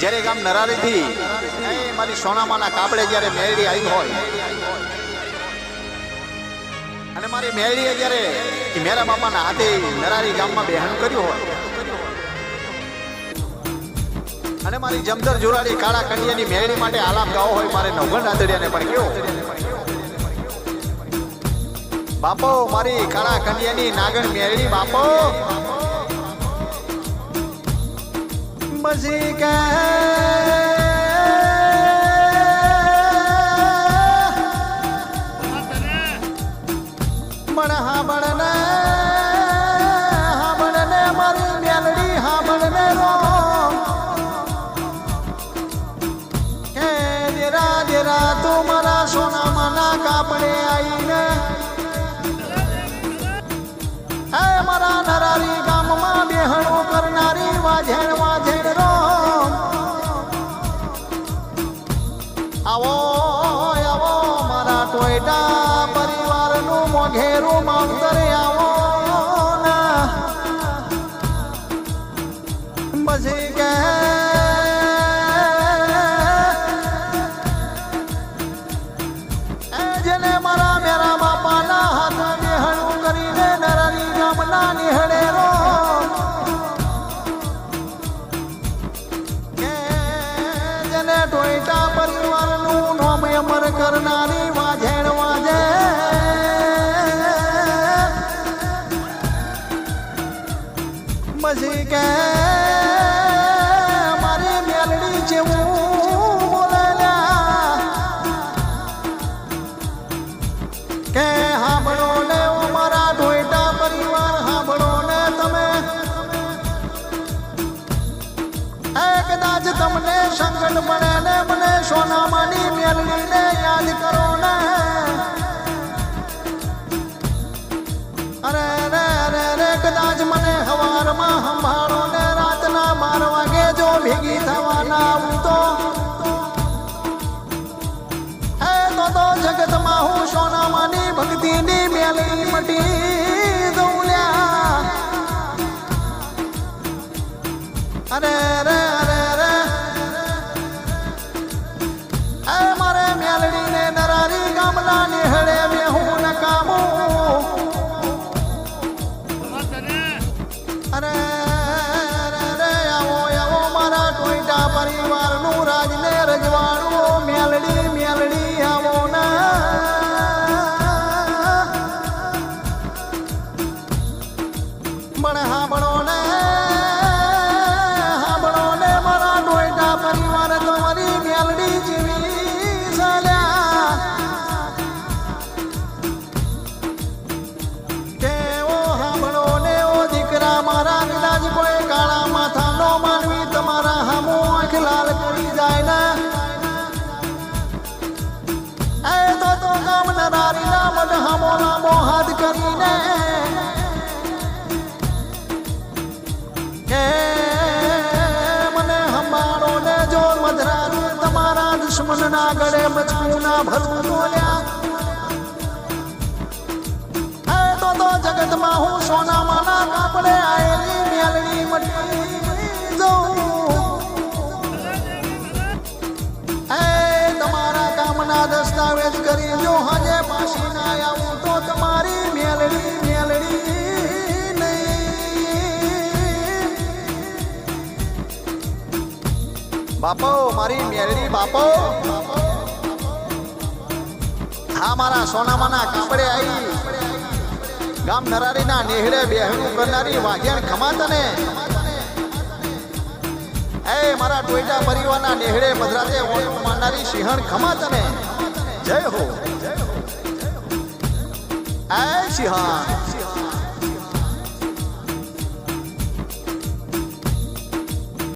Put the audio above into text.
જ્યારે ગામ નરારીથી મારી સોનામાના કાપડે જ્યારે મેળી આવી હોય, અને મારી મેળીએ જ્યારે મેરા બાપાના હાથે નરારી ગામમાં બેહન કર્યું હોય, અને મારી જમદર જોરાડી કાળા કંડિયાની મેળી માટે આલાપ ગાવો હોય, મારે નવગણ રાતડિયાને પણ કેવો બાપો, મારી કાળા કંડિયાની નાગણ મેળી બાપો! બસી કે ટોયટા પરિવારનું નોમ અમર કરનારી વાજેણ વાજે. મસી કે પડે ને મને સોનામાની મેલડીને યાદ કરો ને. અરે રે રે રે, કદાચ મને હવારમાં સંભાળો ને રાતના બાર વાગે જો ભેગી થવાના આવું તો. હે, તો તો જગતમાં હું સોનામાની ભક્તિની મેલી મટી દઉં અરે રે અરે દુશ્મનના ગળે બચકું ના ભરું બોલ્યા તો તો જગતમાં હું સોનામાના કાપડે આયેલી મેલડી. બાપો, મારી મેલડી બાપો. હા મારા સોનામાના કાપડે આવી ગામ નરારીના નેહડે બેહણું કરનારી વાઘેણ ખમાતને એ મારા ટોયટા પરિવારના નેહડે મધરાતે ઓળખ માનનારી સિંહણ ખમાતને જય હો. એ સિંહણ.